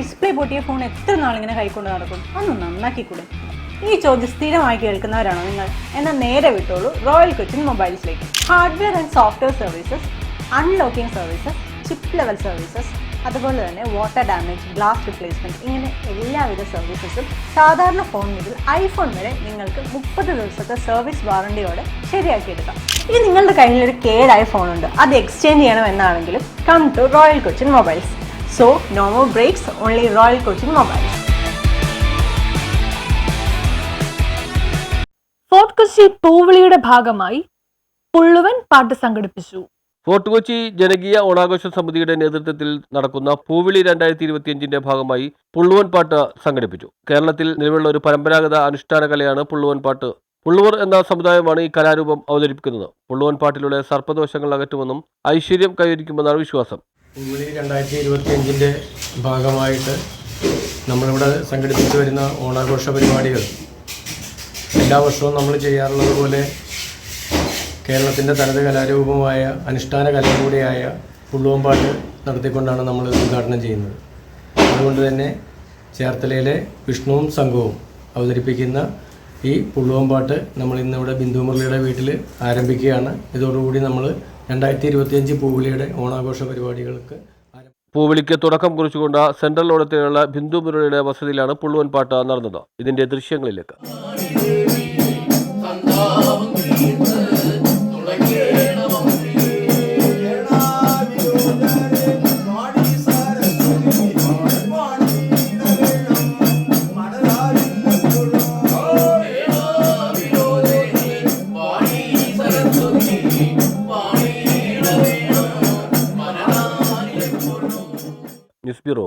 Display പൊട്ടിയ phone എത്ര നാളിങ്ങനെ കൈക്കൊണ്ട് നടക്കും? ഒന്ന് നന്നാക്കിക്കൂടെ? ഈ ചോദ്യം സ്ഥിരമായി കേൾക്കുന്നവരാണോ നിങ്ങൾ? എന്നാൽ നേരെ വിട്ടോളൂ royal Cochin മൊബൈൽസിലേക്ക്. Hardware and software services unlocking services chip level services അതുപോലെ തന്നെ വാട്ടർ ഡാമേജ് ഗ്ലാസ് റിപ്ലേസ്മെന്റ് ഇങ്ങനെ എല്ലാവിധ സർവീസസും സാധാരണ ഫോൺ മുതൽ ഐഫോൺ വരെ നിങ്ങൾക്ക് മുപ്പത് ദിവസത്തെ സർവീസ് വാറണ്ടിയോടെ ശരിയാക്കിയെടുക്കാം. ഇനി നിങ്ങളുടെ കയ്യിൽ ഒരു കേടായ ഫോണുണ്ട് അത് എക്സ്ചേഞ്ച് ചെയ്യണം എന്നാണെങ്കിലും come to royal Cochin mobiles so no more breaks only royal Coaching Mobiles. Fort Kochi പൂവിളിയുടെ ഭാഗമായി പുള്ളുവൻ പാട്ട് സംഘടിപ്പിച്ചു. ഫോർട്ട് കൊച്ചി ജനകീയ ഓണാഘോഷ സമിതിയുടെ നേതൃത്വത്തിൽ നടക്കുന്ന പൂവിളി രണ്ടായിരത്തി ഇരുപത്തിയഞ്ചിന്റെ ഭാഗമായി പുള്ളുവൻ പാട്ട് സംഘടിപ്പിച്ചു. കേരളത്തിൽ നിലവിലുള്ള ഒരു പരമ്പരാഗത അനുഷ്ഠാന കലയാണ് പുള്ളുവൻ പാട്ട്. പുള്ളുവർ എന്ന സമുദായമാണ് ഈ കലാരൂപം അവതരിപ്പിക്കുന്നത്. പുള്ളുവൻ പാട്ടിലൂടെ സർപ്പദോഷങ്ങൾ അകറ്റുമെന്നും ഐശ്വര്യം കൈവരിക്കുമെന്നാണ് വിശ്വാസം. ഉള്ളി രണ്ടായിരത്തി ഇരുപത്തി അഞ്ചിന്റെ ഭാഗമായിട്ട് നമ്മളിവിടെ സംഘടിപ്പിച്ചു വരുന്ന ഓണാഘോഷ പരിപാടികൾ. എല്ലാ വർഷവും നമ്മൾ ചെയ്യാറുള്ളത് പോലെ കേരളത്തിന്റെ തനത് കലാരൂപമായ അനുഷ്ഠാന കല കൂടിയായ പുള്ളുവമ്പാട്ട് നടത്തിക്കൊണ്ടാണ് നമ്മൾ ഉദ്ഘാടനം ചെയ്യുന്നത്. അതുകൊണ്ട് തന്നെ ചേർത്തലയിലെ വിഷ്ണുവും സംഘവും അവതരിപ്പിക്കുന്ന ഈ പുള്ളുവമ്പാട്ട് നമ്മൾ ഇന്നിവിടെ ബിന്ദു മുരളിയുടെ വീട്ടിൽ ആരംഭിക്കുകയാണ്. ഇതോടുകൂടി നമ്മൾ രണ്ടായിരത്തി ഇരുപത്തിയഞ്ച് പൂവിളിയുടെ ഓണാഘോഷ പരിപാടികൾക്ക് പൂവിളിക്ക് തുടക്കം കുറിച്ചുകൊണ്ട് സെൻട്രൽ ഓടത്തിലുള്ള ബിന്ദു മുരളിയുടെ വസതിയിലാണ് പുള്ളുവൻ പാട്ട് നടന്നത്. ഇതിന്റെ ദൃശ്യങ്ങളിലേക്ക്. News bureau